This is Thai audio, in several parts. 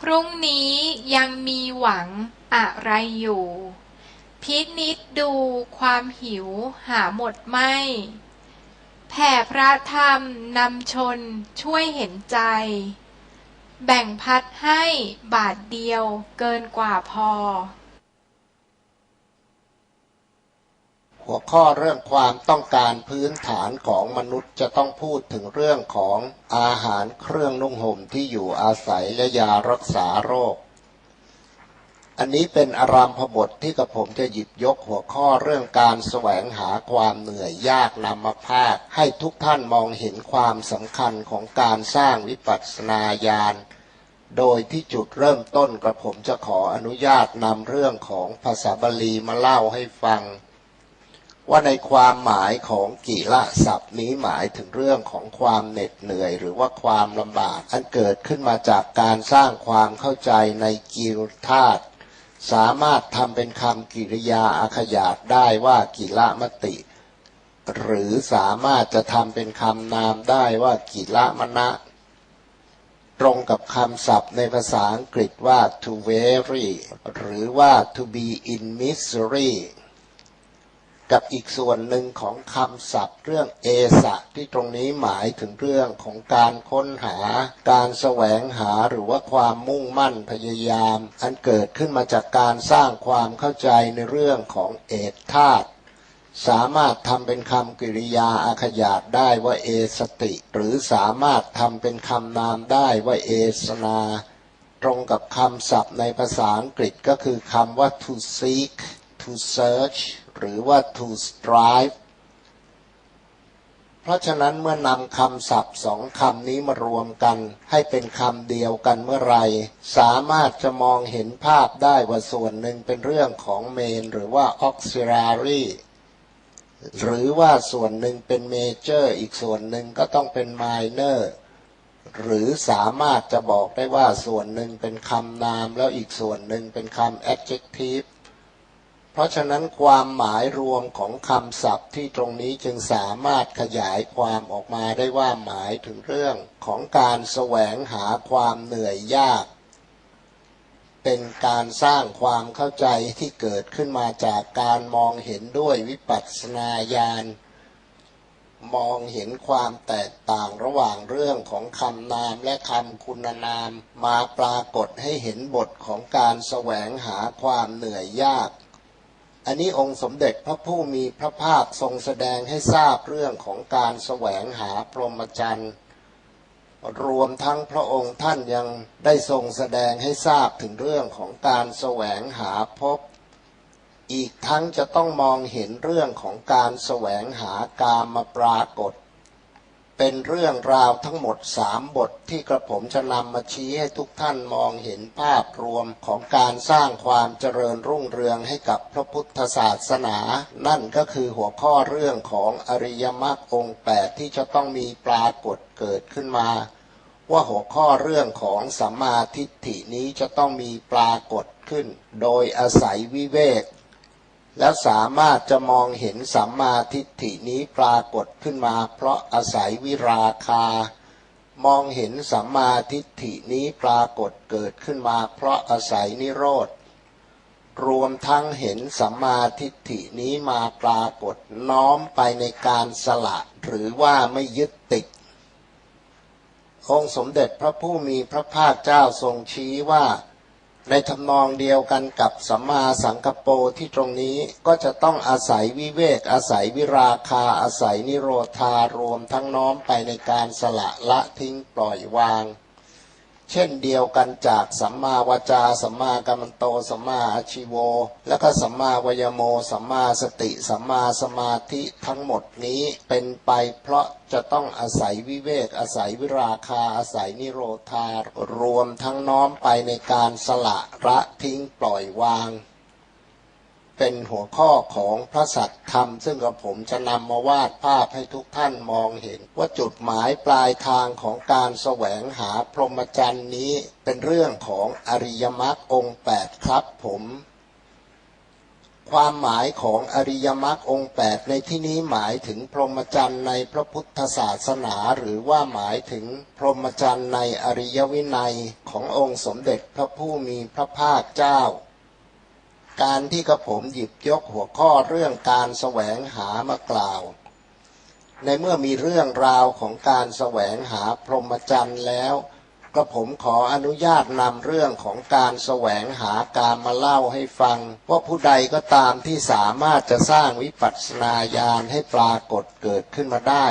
พรุ่งนี้ยังมีหวังอะไรอยู่ พินิจดูความหิวหาหมดไม่ แผ่พระธรรมนำชนช่วยเห็นใจ แบ่งพัดให้บาทเดียวเกินกว่าพอ หัวข้อเรื่องความต้องการพื้นฐานของมนุษย์จะต้องพูดถึงเรื่องของอาหารเครื่องนุ่งห่มที่อยู่อาศัยและยารักษาโรค อันนี้เป็นอารามพบทที่กับผมจะหยิบยกหัวข้อเรื่องการแสวงหาความเหนื่อยยากนำมาภาค ให้ทุกท่านมองเห็นความสำคัญของการสร้างวิปัสสนาญาณโดยที่จุดเริ่มต้นกระผมจะขออนุญาตนำเรื่องของภาษาบาลีมาเล่าให้ฟัง ว่าในความหมายของกิละศัพท์นี้หมายถึงเรื่องของความเหน็ดเหนื่อย หรือว่าความลำบากอันเกิดขึ้นมาจากการสร้างความเข้าใจในกิลธาตุสามารถทำเป็นคำกิริยาอาขยาตได้ว่ากิละมติ หรือสามารถจะทำเป็นคำนามได้ว่ากิละมณะ ตรงกับคำศัพท์ในภาษาอังกฤษว่า to weary หรือว่า to be in misery กับอีกส่วนหนึ่งของคำศัพท์เรื่องเอสะที่ตรงนี้หมายถึงเรื่องของการค้นหา การแสวงหาหรือว่าความมุ่งมั่นพยายาม อันเกิดขึ้นมาจากการสร้างความเข้าใจในเรื่องของเอกธาตุสามารถทำเป็นคำกริยาอาขยาตได้ว่าเอสติ หรือสามารถทำเป็นคำนามได้ว่าเอสนา ตรงกับคำศัพท์ในภาษาอังกฤษก็คือคำว่า to seek to search หรือว่า to strive เพราะฉะนั้นเมื่อนำคำศัพท์สองคำนี้มารวมกัน ให้เป็นคำเดียวกันเมื่อไร สามารถจะมองเห็นภาพได้ว่าส่วนหนึ่งเป็นเรื่องของเมนหรือว่า auxiliary หรือว่าส่วนหนึ่งเป็นเมเจอร์อีกส่วนหนึ่งก็ต้องเป็นไมเนอร์หรือสามารถจะบอกได้ว่าส่วนหนึ่งเป็นคำนามแล้วอีกส่วนหนึ่งเป็นคำ adjective เพราะฉะนั้นความหมายรวมของคำศัพท์ที่ตรงนี้จึงสามารถขยายความออกมาได้ว่าหมายถึงเรื่องของการแสวงหาความเหนื่อยยาก เป็นการสร้างความเข้าใจที่เกิดขึ้นมาจากการมองเห็นด้วยวิปัสสนาญาณมองเห็นความแตกต่างระหว่างเรื่องของคำนามและคำคุณนาม มาปรากฏให้เห็นบทของการแสวงหาความเหนื่อยยาก อันนี้องค์สมเด็จพระผู้มีพระภาคทรงแสดงให้ทราบเรื่องของการแสวงหาพรหมจรรย์รวมทั้งพระองค์ท่านยังได้ทรงแสดงให้ทราบถึงเรื่องของการแสวงหาพบ อีกทั้งจะต้องมองเห็นเรื่องของการแสวงหากามมาปรากฏ เป็นเรื่องราวทั้งหมดสามบทที่กระผมจะนำมาชี้ให้ทุกท่านมองเห็นภาพรวมของการสร้างความเจริญรุ่งเรืองให้กับพระพุทธศาสนา นั่นก็คือหัวข้อเรื่องของอริยมรรคองค์แปดที่จะต้องมีปรากฏเกิดขึ้นมา ว่าหัวข้อเรื่องของสัมมาทิฏฐินี้จะต้องมีปรากฏขึ้น โดยอาศัยวิเวก แล้วสามารถจะมองเห็นสัมมาทิฏฐินี้ปรากฏขึ้นมา เพราะอาศัยวิราคา มองเห็นสัมมาทิฏฐินี้ปรากฏเกิดขึ้นมา เพราะอาศัยนิโรธ รวมทั้งเห็นสัมมาทิฏฐินี้มาปรากฏน้อมไปในการสละ หรือว่าไม่ยึดติด องค์สมเด็จพระผู้มีพระภาคเจ้าทรงชี้ว่า ในทำนองเดียวกันกับสัมมาสังกปรที่ตรงนี้ก็จะต้องอาศัยวิเวกอาศัยวิราคาอาศัยนิโรธารวมทั้งน้อมไปในการสละละทิ้งปล่อยวาง เช่นเดียวกันจากสัมมาวาจา สัมมากัมมันโต สัมมาอาชิโว และก็สัมมาวยโม สัมมาสติ สัมมาสมาธิทั้งหมดนี้เป็นไปเพราะจะต้องอาศัยวิเวก อาศัยวิราคา อาศัยนิโรธารวมทั้งน้อมไปในการสละละทิ้งปล่อยวาง เป็นหัวข้อของพระสัตธรรม ซึ่งกับผมจะนำมาวาดภาพให้ทุกท่านมองเห็น ว่าจุดหมายปลายทางของการแสวงหาพรหมจรรย์นี้ เป็นเรื่องของอริยมรรคองค์แปดครับผม ความหมายของอริยมรรคองค์แปดในที่นี้หมายถึงพรหมจรรย์ในพระพุทธศาสนา หรือว่าหมายถึงพรหมจรรย์ในอริยวินัยขององค์สมเด็จพระผู้มีพระภาคเจ้า การที่กระผมหยิบยกหัวข้อเรื่องการแสวงหามากล่าว ในเมื่อมีเรื่องราวของการแสวงหาพรหมจรรย์แล้วกระผมขออนุญาตนำเรื่องของการแสวงหาการมาเล่าให้ฟัง ว่าผู้ใดก็ตามที่สามารถจะสร้างวิปัสสนาญาณให้ปรากฏเกิดขึ้นมาได้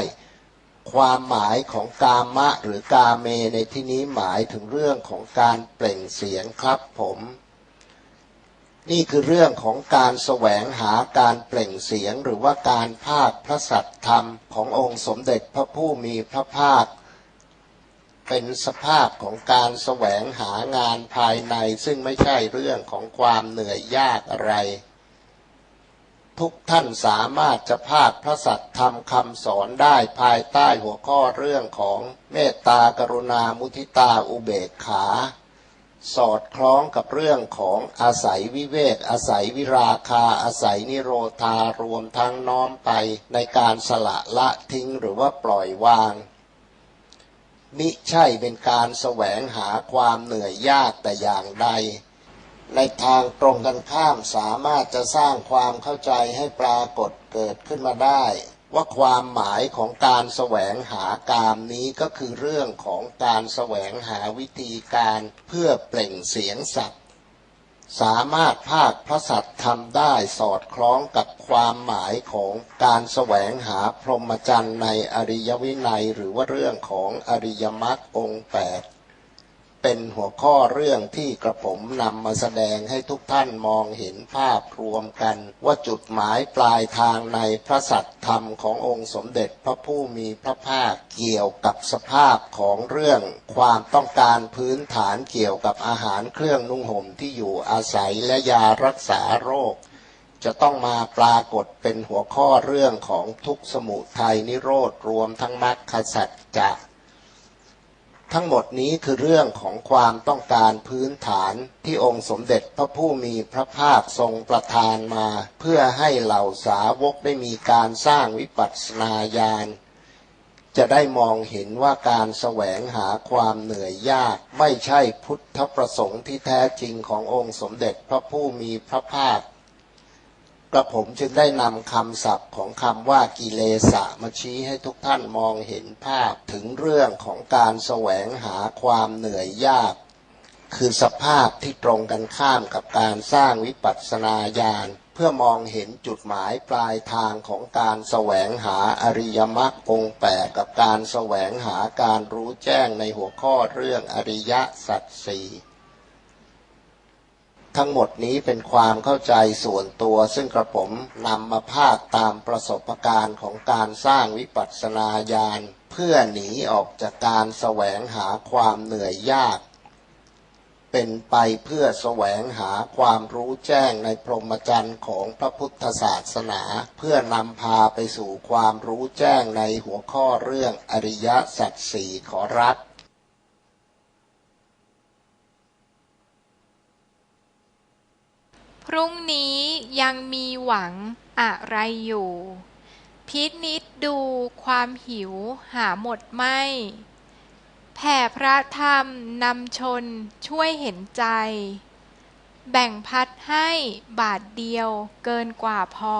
ความหมายของกามะหรือกาเมในที่นี้หมายถึงเรื่องของการเปล่งเสียงครับผม นี่คือเรื่องของการแสวงหาการเปล่งเสียงหรือว่าการภาคพระสัตธรรมขององค์สมเด็จพระผู้มีพระภาค เป็นสภาพของการแสวงหางานภายในซึ่งไม่ใช่เรื่องของความเหนื่อยยากอะไร ทุกท่านสามารถจะภาคพระสัตธรรมคำสอนได้ภายใต้หัวข้อเรื่องของเมตตากรุณามุทิตาอุเบกขา สอดคล้องกับเรื่องของอาศัยวิเวกอาศัยวิราคาอาศัยนิโรธารวมทั้งน้อมไปในการสละละทิ้งหรือว่าปล่อยวาง มิใช่เป็นการแสวงหาความเหนื่อยยากแต่อย่างใด ในทางตรงกันข้ามสามารถจะสร้างความเข้าใจให้ปรากฏเกิดขึ้นมาได้ ว่าความหมายของการแสวงหากามนี้ก็คือเรื่องของการแสวงหาวิธีการเพื่อเปล่งเสียงสัตว์ สามารถภาคพระสัตว์ทำได้สอดคล้องกับความหมายของการแสวงหาพรหมจรรย์ในอริยวินัยหรือว่าเรื่องของอริยมรรคองค์แปด เป็นหัวข้อเรื่องที่กระผมนำมาแสดงให้ทุกท่านมองเห็นภาพรวมกัน ว่าจุดหมายปลายทางในพระสัตธรรมขององค์สมเด็จพระผู้มีพระภาคเกี่ยวกับสภาพของเรื่อง ความต้องการพื้นฐานเกี่ยวกับอาหารเครื่องนุ่งห่มที่อยู่อาศัยและยารักษาโรคจะต้องมาปรากฏเป็นหัวข้อเรื่องของทุกสมุทัยนิโรธรวมทั้งมรรคสัจจะ ทั้งหมดนี้คือเรื่องของความต้องการพื้นฐานที่องค์สมเด็จพระผู้มีพระภาคทรงประทานมา เพื่อให้เหล่าสาวกได้มีการสร้างวิปัสสนาญาณจะได้มองเห็นว่าการแสวงหาความเหนื่อยยาก ไม่ใช่พุทธประสงค์ที่แท้จริงขององค์สมเด็จพระผู้มีพระภาค ระผมจึงได้นำคำศัพท์ของคำว่ากิเลสะมาชี้ให้ทุกท่านมองเห็นภาพถึงเรื่องของการแสวงหาความเหนื่อยยาก คือสภาพที่ตรงกันข้ามกับการสร้างวิปัสสนาญาณเพื่อมองเห็นจุดหมายปลายทางของการแสวงหาอริยมรรคองแปดกับการแสวงหาการรู้แจ้งในหัวข้อเรื่องอริยสัจสี่ ทั้งหมดนี้เป็นความเข้าใจส่วนตัว ซึ่งกระผมนำมาภาคตามประสบการณ์ของการสร้างวิปัสสนาญาณเพื่อหนีออกจากการแสวงหาความเหนื่อยยาก เป็นไปเพื่อแสวงหาความรู้แจ้งในพรหมจรรย์ของพระพุทธศาสนา เพื่อนำพาไปสู่ความรู้แจ้งในหัวข้อเรื่องอริยสัจสี่ขอรับ พรุ่งนี้ยังมีหวังอะไรอยู่ พินิจดูความหิวหาหมดไม่ แผ่พระธรรมนำชนช่วยเห็นใจ แบ่งพัดให้บาทเดียวเกินกว่าพอ